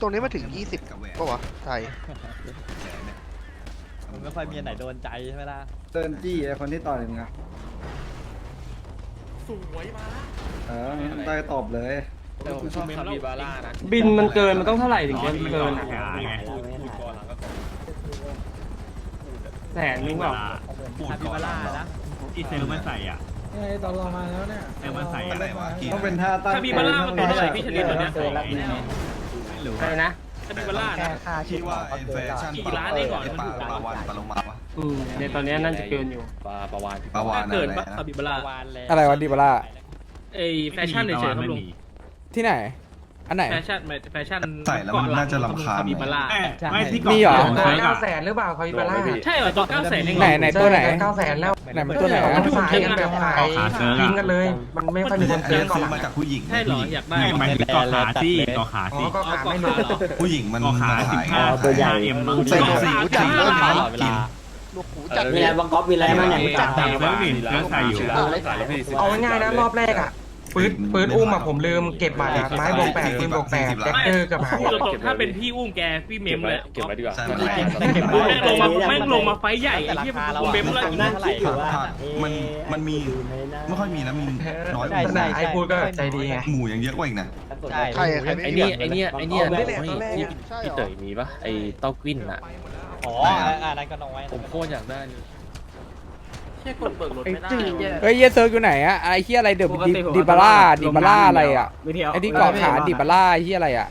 ตรงนี้มาถึง 20ป่าวะไทยมันไม่ค่อยมีอันไหนโดนใจใช่ไหมล่ะเดินจี้ไอ้คนที่ต่อยมึงอะสวยมาเออได้ตอบเลยแต่ผมชอบคาบิบาร่านะบินมันเกินมันต้องเท่าไหร่ถึงจะเกินอะแสนนึงเปล่าคาบิบาร่านะที่เซลมันใส่อะไงตอนเรามาแล้วเนี่ยเซลมันใส่อะไรวะต้องเป็นท่าตั้งถ้ามีบาร่ามันเป็นอะไรพี่ชลิดตัวเนี้ย ใส่ไงไม่รู้ใช่นะ ถ้ามีบาร่าแค่นะค่าชุดของเขาเกินแล้วกี่ล้านนี่ก่อนปลาปลาวานปลาโลมาวะอืมในตอนนี้น่าจะเกินอยู่ ปลาปลาวานปลาวานเกินอะไรปะนะคาบิบาร่าอะไรวะดิบาร่าไอแฟชั่นเฉยๆครับลุงที่ไหน อันไหน แฟชั่นแฟชั่นใส่แล้วมันน่าจะรำคาญคาบิบาร่าไม่ที่มีเหรอ ตัวเก้าแสนหรือเปล่าคาบิบาร่าใช่เหรอตัวเก้าแสนเองไหนไหนตัวไหนเก้าแสนแล้วไหนมันตัวไหนมัอะนขายกันแบบขายยิงกันเลย มันไม่ค่อยมีคนอันซื้อนี้ก่อนซื้อหลังมาจากผู้หญิงใช่เหรออยากได้ ไม่หมายถึงเกาะขาซี่เกาะขาอ๋อซี่ก็เอาขายก็ไม่ขารู้เหรอผู้หญิงมันเกาะขามันสิบขายห้ากันตัวใหญ่เอ็มใส่กระสีจัดเริ่มตมาลอดเวลาลูกหูจัดมีอะไรบางก๊อปมีอะไรบ้างอย่างจับจับเซิร์ฟนี่เซิร์ฟใส่อยู่ เอาง่ายๆนะรอบแรกอะ ปืนปืนอุ้มอะผมลืมเก็บบัตรอะไม้บวกแปดปืนบวกแปดแดกเตอร์กับหายพูดตรงๆถ้าเป็นพี่อุ้มแกพี่เมมเลยเก็บไว้ดีกว่าใช่เก็บไหมไว้แม่งลงมาแม่งลงมาไฟใหญ่แต่ไอ้ราที่คาเรากูเมมแล้วนั่นเท่าไหร่อยู่ว่าผักมันมันมีไม่ค่อยมีนะมีน้อยกใช่ว่าใช่ไอ้พูดก็ใจดีไงหมูยังเยอะกว่าอีกนะใช่ใครใครไม่ไอ้มีนี่ไอ้เนี่ยไอ้เนี่ยไม่ได้ไม่ตอนแรกพี่ใช่เหรพี่อเต๋ยมีปะไอ้เต้ากวินอะอ๋ออันนั้นก็น้อยผมโคตรอยากได้ เลยแค่กดเบิกรถไม่ได้เฮ้ยเหี้ยเซิร์ฟอยู่ไหนอะไอ้เฮียอะไรเดบดิบาร่าดิบาร่าอะไรอะไอ้ที่เกาะขาดิบาร่าเฮียอะไรอะ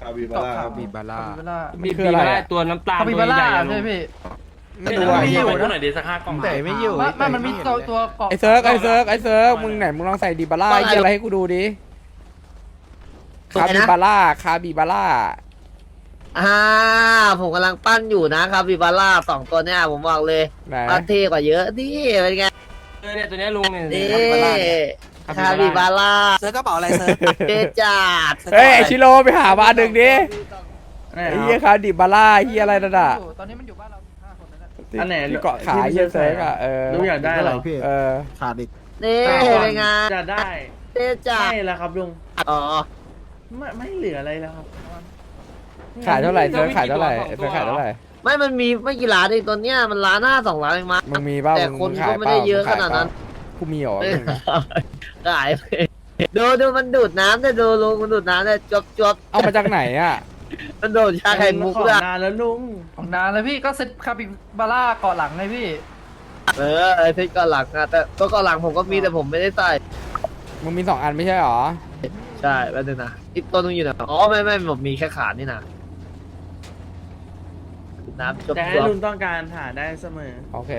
คาบิบาร่าดิบาร่ามีคืออะไรอะตัวน้ำตาลตัวใหญ่ๆอะลุงไม่รู้อะไม่อยู่นะหน่อยดีสักห้ากล่องแต่ไม่อยู่ไม่มันมีตัวตัวเกาะไอ้เซิร์ฟไอ้เซิร์ฟไอ้เซิร์ฟมึงไหนมึงลองใส่ดิบาร่าเฮียอะไรให้กูดูดิคาบิบาร่าคาบิบาร่า อ่า ผมกำลังปั้นอยู่นะครับบิบาร่าสองตัวเนี่ยผมบอกเลยไหน ปั้นเท่กว่าเยอะนี่เป็นไงเออเนี่ยตัวเนี้ยลุงเนี่ยนี่ คาคาบิบิบาบาร่าร่าเซิร์ฟกระเป๋าอะไรเซิร์ฟเท่จัดเฮ้ยไอชิโร่ไปหามาหนึ่งดิไอ้เฮียคาดิบาร่าเฮียอะไรนั่นอะตอนนี้มันอยู่บ้านเราห้าคนนั่นแหละอันไหนที่เกาะขาเฮียเซิร์ฟอะเออลุงอยากได้เหรอเออนี่เป็นไงจะได้เท่จัดไม่แล้วครับลุงอ๋อไม่ไม่เหลืออะไรแล้วครับ ขายเท่าไหร่เซิร์ฟขายเท่าไหร่เซิร์ฟขายเท่าไหร่ไม่มันมีไม่กี่ล้านเองตัวเนี้ยมันล้านห้าสองล้านเองมั้งมึงมีเปล่าแต่มึงคนขายก็ไม่ได้เยอะขนาดนั้นกูมีเหรอขายไปดูดูมันดูดน้ำแต่ดูลุงมันดูดน้ำแต่จวบจวบเอามาจากไหนอะมันโดดชาไข่มุกขอด้วยนานแล้วลุงของนานเลยพี่ก็เซ็ตคาบิบาร่าเกาะหลังไงพี่ เออไอ้เพชรก่อนหลังอะแต่ตัวก่อนหลังผมก็มีแต่ผมไม่ได้ใส่มึงมีสองอันไม่ใช่เหรอ ใช่แป๊บนึงนะอีกตัวนึงอยู่ไหนอ๋อไม่ไม่ผมมีแค่ขานี่นะ น้ำจบแต่จให้บลุงต้องการหาได้เสมอ โอเค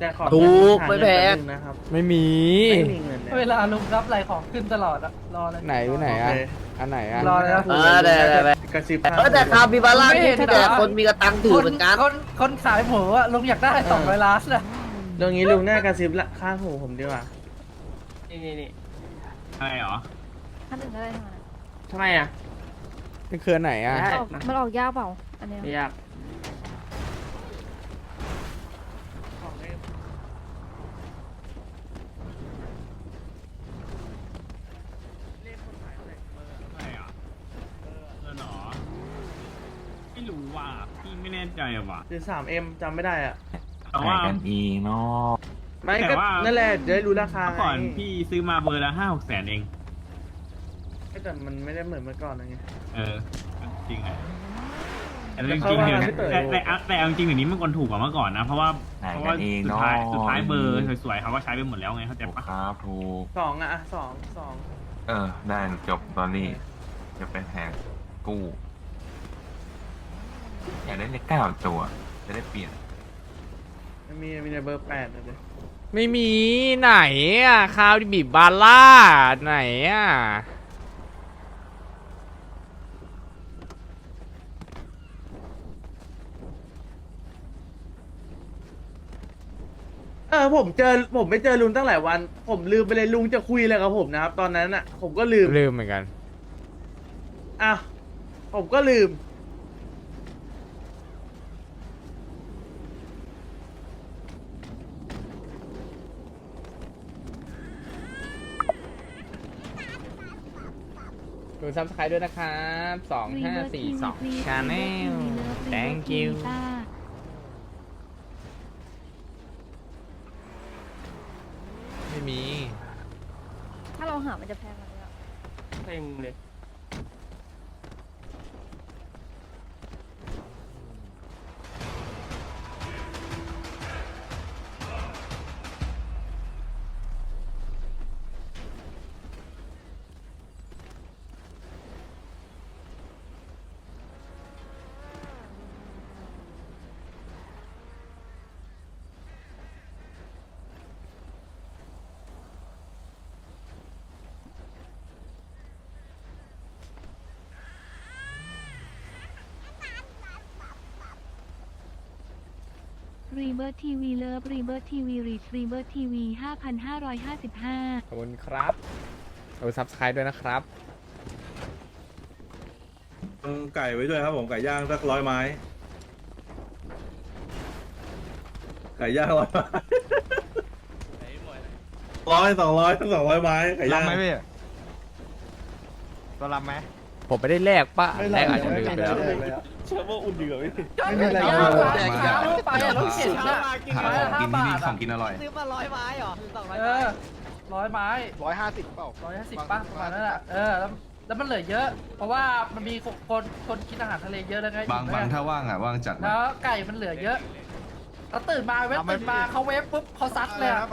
แต่ขอถูกหาไม่เงินแพงป๊บนึนะครับไม่มี ไม่มีเงินนะเวลาลุงรับอะไรของขึ้นตลอดอะรอเลย ไหนอยู่ไหนอะ อันไหนอะ รอเลยนะเออได้ได้ได้กระซิบเออแต่คาบิบาร่าไม่เห็นที่เหรอ แต่คนมีกระตังถือเหมือนกัน คนคนขายหมูอะลุงอยากได้สองร้อยล้านนะเรื่องนี้ลุงน่ากระซิบละข้างหูผมดีกว่านี่นี่นี่อะไรหรออันอื่นก็ได้ทั้งนั้นอะทำไมอะ เป็นเครือไหนอะได้ออกมันออกยากเปล่า อันเนี้ยไม่ยาก อะไรอะเออหรอไม่รู้ว่ะพี่ไม่แน่ใจอะว่ะ หรือสามเอ็มจำไม่ได้อะ แต่ว่าไม่แต่ก็ว่า นั่นแหละจะได้รู้ราคาเมื่อก่อนไงพี่ซื้อมาเบอร์ละห้าหกแสนเอง แต่มันไม่ได้เหมือนเมื่อก่อนนะไงเออจริงอะ แต่แต่จเขาริงๆว่าเดี๋ยวไม่เต๋อแต่แต่แต่เอาจริงๆเดี๋ยวนี้มันคนถูกกว่าเมื่อก่อนนะ เพราะว่าเพราะว่าสุดท้ายสุดท้ายเบอร์สวยๆเขาก็ใช้ไปหมดแล้วไงเข้าใจปะครับถูกสองอะสองสองเออ ได้จบตอนนี้จะไปแทงกู้อยากได้เลขเก้าตัว จะได้เปลี่ยนมันมีมีในเบอร์แปดนะเด็ไม่มีไหนอะคาวดิบิบาร่าไหนอะ เออผมเจอผมไม่เจอลุงตั้งหลายวัน ผมลืมไปเลยลุงจะคุยอะไรกับผมนะครับ ตอนนั้นอะ ผมก็ลืมลืมเหมือนกัน อะผมก็ลืมไดูซับสไครต์ด้วยนะครับสองห้าสี่สองชาแนล thank you รีเบิร์ทีวีเลิฟรีเบิร์ทีวีรีรีเบิร์ทีวีห้าพันห้าร้อยห้าสิบห้าขอบคุณครับดูซับสไครต์ด้วยนะครับไก่ไว้ด้วยครับผมไก่ย่างสักร้อยไม้ ไก่ย่างร้อยไม้ร้อยสองร้อยสองร้อยไม้ไก่ย่างตัวลำไหม ผมไม่ได้แลกปะแลกอาจจะลืมไปแล้ว เชื่อว่าอุ่นดีกว่าพี่ไม่มีอะไรไม่มามีอะไรแจกมาข้าวไปอะรถเข็นอะหาของกินที่นี่ของกินอร่อย ซื้อมาร้อยไม้เหรอสองร้อยเอไม้อร้อยไม้ร้อยห้าสิบเปล่าร้อยห้าสิบป่ะประมาณนั้นแหละเออแล้วแล้วมันเหลือเยอะ เพราะว่ามันมีคนคนคนกินอาหารทะเลเยอะแล้วไงบางบางถ้าว่างอะว่างจัดแล้นะวไก่มันเหลือเยอะ แล้วตื่นมาเว็บตื่นมาเขาเว็บปุ๊บเขาซัดเลยอะ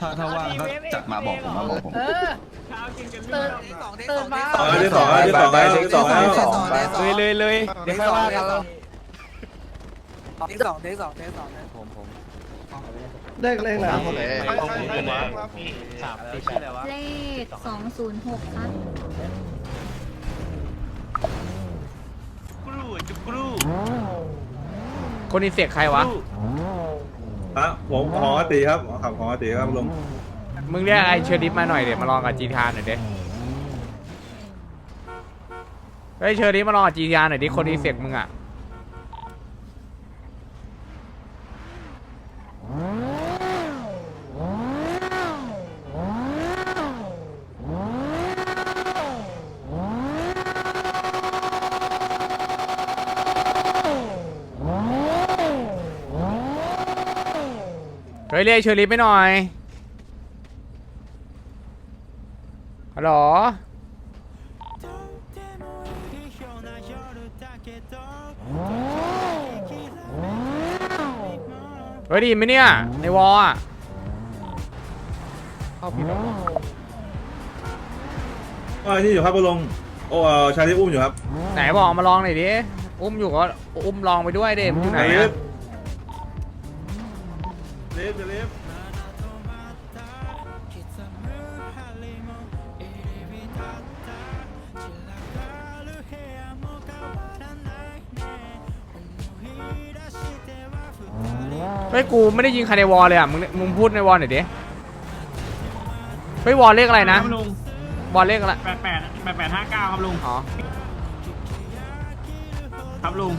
ถ้าถ้าว่างก็จัดมาบอกผมมาบอกผม เออตื่นตื่นมาสองที่สองที่สองแล้วที่สองแล้วเลยเลยเลยเดี๋ยวค่อยว่ากันเทคสองเทคสองเทคสองเลขเลขอะไรหมดเลยสามสี่แปดเลขสองศูนย์หกครับ คนนี้เสียงใครวะ ฮะผมของอาตีครับขับของอาตีครับลงมึงเรียกไอเชอร์ดิฟมาหน่อยเดี๋ยวมาลองกับจีทานหน่อยดิเฮ้ยเชอร์ดิฟมาลองกับจีทานหน่อยดิคนนี้เสียงมึงอะ ฮ้ยเรียกเชอร์ลิฟไปหน่อยฮัลโหลเฮ้ยไดีไหมเนี่ย ในวอลอะเข้าผิดแล้วอ่าที่อยู่ครับลงโอ้ชายที่อุ้มอยู่ครับไหนบอกมาลองหน่อยดิ อุ้มอยู่ก็อุ้มลองไปด้วยเดมนอยู่ไหนลิอะ ฟลิฟลิฟเฮ้ยกูไม่ได้ยิงใครในวอลเลยอะ มึงมึงพูดในวอลหน่อยดิเฮ้ยวอลเลขอะไรนะครับลุงวอลเลขอะไรแปดแปดแปดแปดห้าเก้าครับลุงอ๋อครับลุง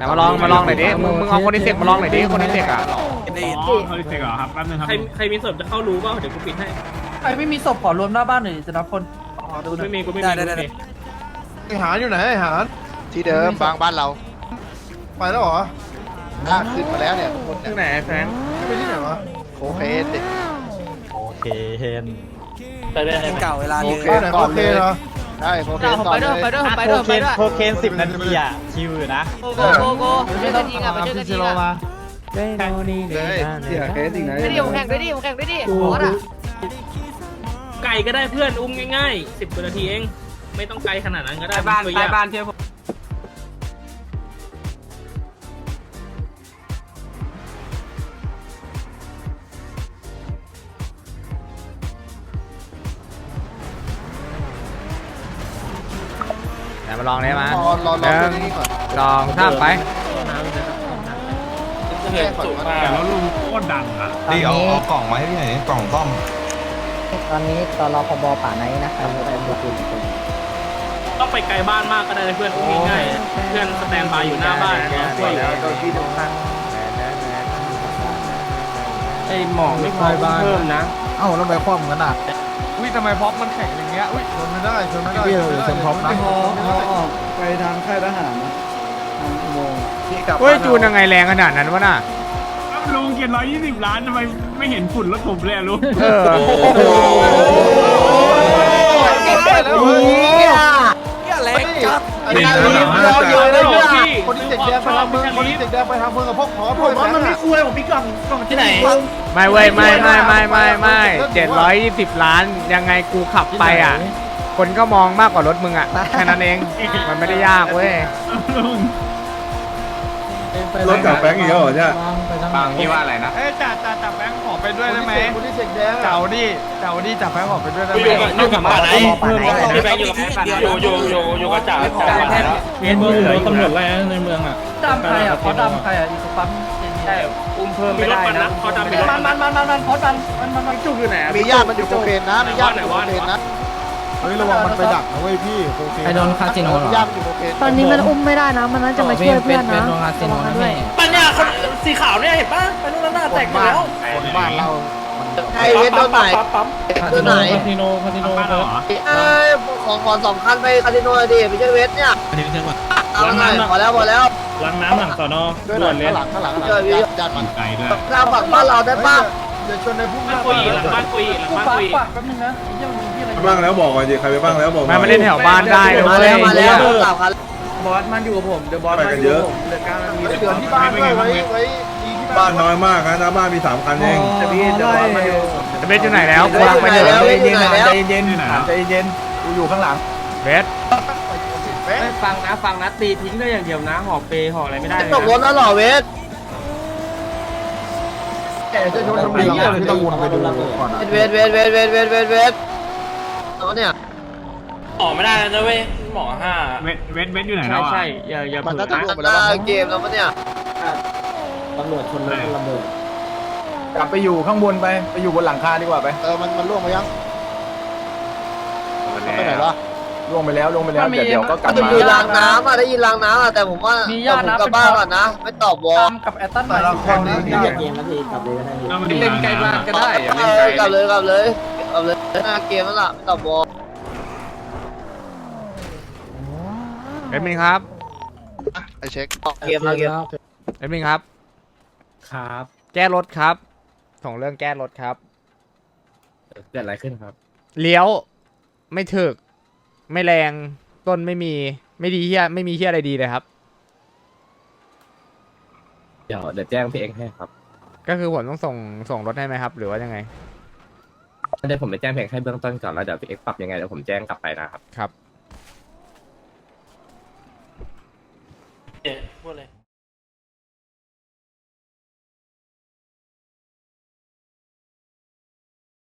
ไหนมาลองมาลองหน่อยดิมึงมึงเอาคนที่เสกมาลองหน่อยดิคนที่เสกอะอ๋อเขาเรียกเหรอครับแป๊บนึงครับใครลุงใครมีศพจะเข้ารู้เปล่าเดี๋ยวกูปิดให้ใครไม่มีศพขอรวมหน้าบ้านหน่อยจะนับคนกูไม่มีกูไม่มีกูไม่มีหาอยู่ไหนหาที่เดิมบางบ้านเราไปแล้วเหรออะขึ้นมาแล้วเนี่ยคนที่เนี่ยไหนแฟรงค์ไปที่ไหนวะโคเคนดิโอเคเฮนไปด้วยเก่าเวลาโคนี้เคนก่อนเลย ใช่โคเคนก่อนเลยไปด้วยไปด้วยไปด้วยโคเคนสิบนาทีอะชิวอยู่นะ โกโกโกโกไปด้วยกันจริงอะไปด้วยกันจริงอะเลยเสียเคสอีกไหนไปดิผมแข่งด้วยดิผมแข่งด้วยดิบอสอะไก่ก็ได้เพื่อนอุ้มง่ายๆสิบกว่านาทีเอง ไม่ต้องไกลขนาดนั้นก็ได้ ไปบ้านตัวไปยากบ้านเชื่อผม ไหนมาลองได้ไหมรอรอรหอนึ่งตัวนี้ก่อนสองสามไปแค่ก่อนว่าแต่แล้วลุงโคตรดังอะนี่เอาเอากล่องมาให้พี่หน่อยดิกล่องซ่อมตอนนี้ตอนรอพบป่าไหนนะครับได้ดูคุณต้องไปไกลบ้านมากก็ได้เพื่อนอุ้มง่ายๆเพื่อนสแตนบายอยู่หน้าบ้านรอช่วยอยู่ไอหมอกไม่พอเพิ่มนะ เอ้าแล้วไปคว่ำกันอะก อุ้ยทำไมพ็อปมันแข็งอย่างเงี้ยอุ้ยชนไม่ได้ชนไม่ได้พี่เราอยู่ชนพ็อปนะไปทางค่ายทหารนะทางอุโมงค์พี่กลับเฮ้ยจูนยังไงแรงขนาดนั้นวะน่ะลุงเกียรร้อยยี่สิบล้านทำไมไม่เห็นฝุ่นรถผมเลยอะลุงเออเก็บได้แล้วแรงจัด อันนี้เราเยอะเลยพี่ คนที่เด็กแดงไปทางเมืองคนที่เด็กแดงไปทางเมืองกับพวกขอผมว่ามันไม่คุยผมพี่กล่องกล่องที่ไหน ไม่เว้ยไม่ไม่ไม่ไม่ไม่เจ็ดร้อยยี่สิบล้านยังไงกูขับไปอะ คนก็มองมากกว่ารถมึงอะแค่นั้นเอง มันไม่ได้ยากเว้ยลุง รถจากแบงค์อีกแล้วเหรอเนี่ย บางพี่ว่าอะไรนะ เอ้จ่าจ่าจับแบงค์ขอไปด้วยได้ไหมคนที่เด็กแดงเจ้าดิเจ้าดิจับแบงค์ขอไปด้วยได้ไหมอยู่กับป่าไหนพี่แบงค์อยู่กับป่าไหนอยู่อยู่อยู่อยู่กับจ่าจ่าป่าไหนแล้วเมืองเหลือตำรวจไล่ในเมืองอะดำใครอะเขาดำใครอะอีกปั๊มใช่อุ้มเพิ่มไม่ได้นะเขาดำไปรถมันมันมันมันมันพอดมันมันมันมันจุกอยู่ไหนมีญาติมันอยู่โคเคนนะมีญาติมันอยู่โคเคนนะ เฮ้ยระวังมันไปดักนะเว้ยพี่โคเคนไอโดนคาสิโนเหรอญาติมันอยู่โคเคนตอนนี้มันอุ้มไม่ได้นะ มันน่าจะมาช่วยเพื่อนนะระวังนะด้วย ปัญญาคนสีขาวเนี่ยเห็นป่ะไปนู่นน่าแตกหมดแล้วคนบ้านเราไอเวทโดนไหนปั๊มปั๊มโดนไหนคาสิโนคาสิโนบ้านเราเหรอเอ้ยของขอสองคันไปคาสิโนเลยดิไม่ใช่เวทเนี่ยเอาหน่อยพอแล้วพอแล้วล้างน้ำหลังสอนอด้วยหลังข้างหลังข้างหลังข้างหลังญาติมันไกลด้วยข้ามฝั่งบ้านเราได้ป่ะเดี๋ยวชนในพุ่งหบ้าน้านกุยหลังบ้านกุยหลังกูบ้านปักกุยปักแป๊บนึงนะไอ้เหี้ยมั ปบ้างแล้วบอกก่อนดิใครไปบ้างแล้วบอกมามาเล่นแถวบ้านได้เลยมาเว้แล้วมาแล้วสามคันบอสมันอยู่กับผมเดี๋ยวบอสไปกันเยอะเหลือการมีเหลือที่บ้านด้วยไว้ไว้ดีที่บ้านน้อยมากนะหน้าบ้านมีสามคันเองแต่พี่เดี๋ยวบอสมาอยู่เบสอยู่ไหนแล้วเวทอยู่ไหนแล้วเยู่ไหนแล้วใจเย็นถามใจเย็นกูอยู่ข้างหลังเบสฟังนะฟังนะตีทิ้งได้อย่างเดียวนะห่อเปห่ออะไรไม่ได้ตกรถแล้วหรอเวทแกจะโดนตำรวจที่ต้องวนไปดูก่อนนะเวทเวทเวทเวทเวทเวทเวท เอาเนี่ย หมอไม่ได้นะเว้ยหมอห้าเวทเวทเวทอยู่ไหนใช่แล้วอะใช่อย่าอย่ามันเผลน่าอจะนะรวมไปแล้วเกมแล้วปะเนี่ยกลับไปอยู่ข้างบนไป ไปอยู่บนหลังคาดีกว่าไป เออ มันมันล่วงไปยังมันไปไหนวะล่วงไปแล้วล่วงไปแล้วเดี๋ยวเดี๋ยวก็กลับจะมามีรางน้ำอะได้ยินรางน้ำอะแต่ผมว่าผมกลับบ้านก่อนนะ ไม่ตอบวอลตามกับแอตตันหน่อยแต่ละคนนี่เรามาดูเล่นใกล้บ้านก็ได้อย่าเอเล่นไกลอกลับเลยกลับเลยกลับเลย หน้าเกมแล้วล่ะไม่ตอบวอลเอดมินครับ ไอเช็คเกมแล้วเกมเอดมินครับ ครับ แก้รถครับส่งเรื่องแก้รถครับ เกิดอะไรขึ้นครับ เลี้ยว ไม่ถึก ไม่แรง ต้นไม่มี ไม่ดีเฮียไม่มีเฮียอะไรดีเลยครับ เดี๋ยวเดี๋ยวแจ้งพี่เอ็กให้ครับ ก็คือผมต้องส่งส่งรถให้ไหมครับ หรือว่ายังไง เดี๋ยวผมไปแจ้งพี่เพลงให้เบื้องต้นก่อนแล้วเดี๋ยวพี่เอ็กปรับยังไงเดี๋ยวผมแจ้งกลับไปนะครับ ครับ เอ๊ะ